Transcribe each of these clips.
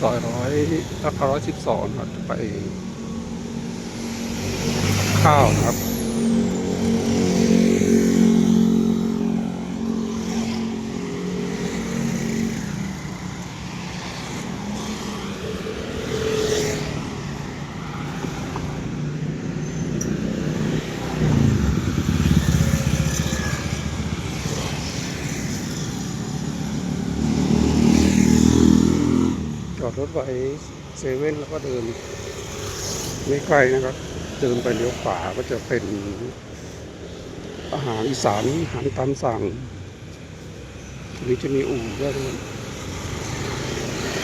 ซอยราครร้อยสิบสองครับไป ข้าวครับ อดรถไว้เซเว่นแล้วก็เดินไม่ไกลนะครับ เดินไปเลี้ยวขวาก็จะเป็นอาหารอีสานอาหารตามสั่งทีนี้จะมีอู่ด้วย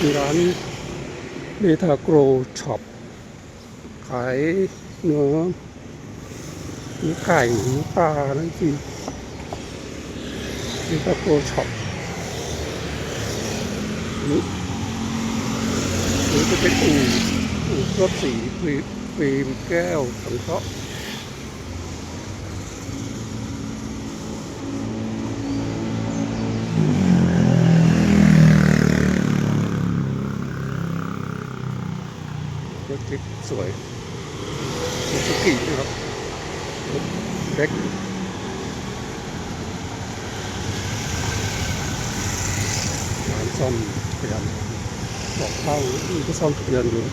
มีร้านเบทาโกรช็อปขายเนื้อเนื้อไก่เนื้อปลานั่นสิเบทาโกรช็อปนี่ เป็นอู่อู่รถสีฟิล์มฟิมแก้วสังเคราะห์รถจิ๊บสวยซูซูกินะครับรถเล็กร้านซ่อมจักรยายนต์ บอกเข้าที่ก็ซ่อมจักรยานอยู่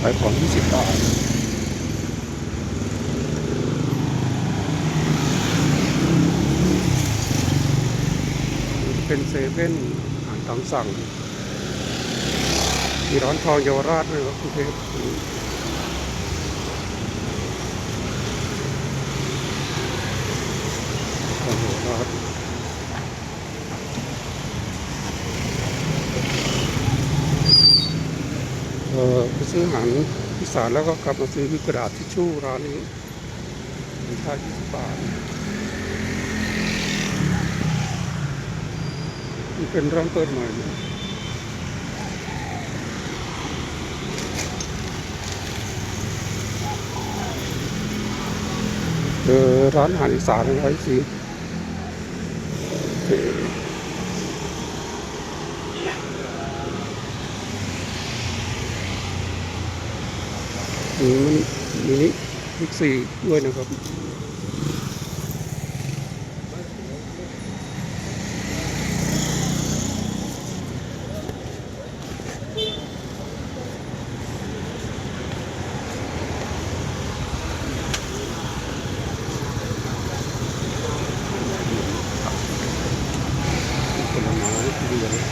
ขายของ20บาทเป็นเซเว่นอาหารตามสั่ง มีร้านทองเยาวราชด้วยครับคุณเทพทองเยาวราช เออ ไปซื้ออาหารอีสานแล้วก็กลับมาซื้อกระดาษทิชชู่ร้านนี้ราคา20บาทมันเป็นร้านเปิดใหม่เออร้านอาหารอีสานอะไรสิ มีมันมีบิ๊กสี่ด้วยนะครับเดือน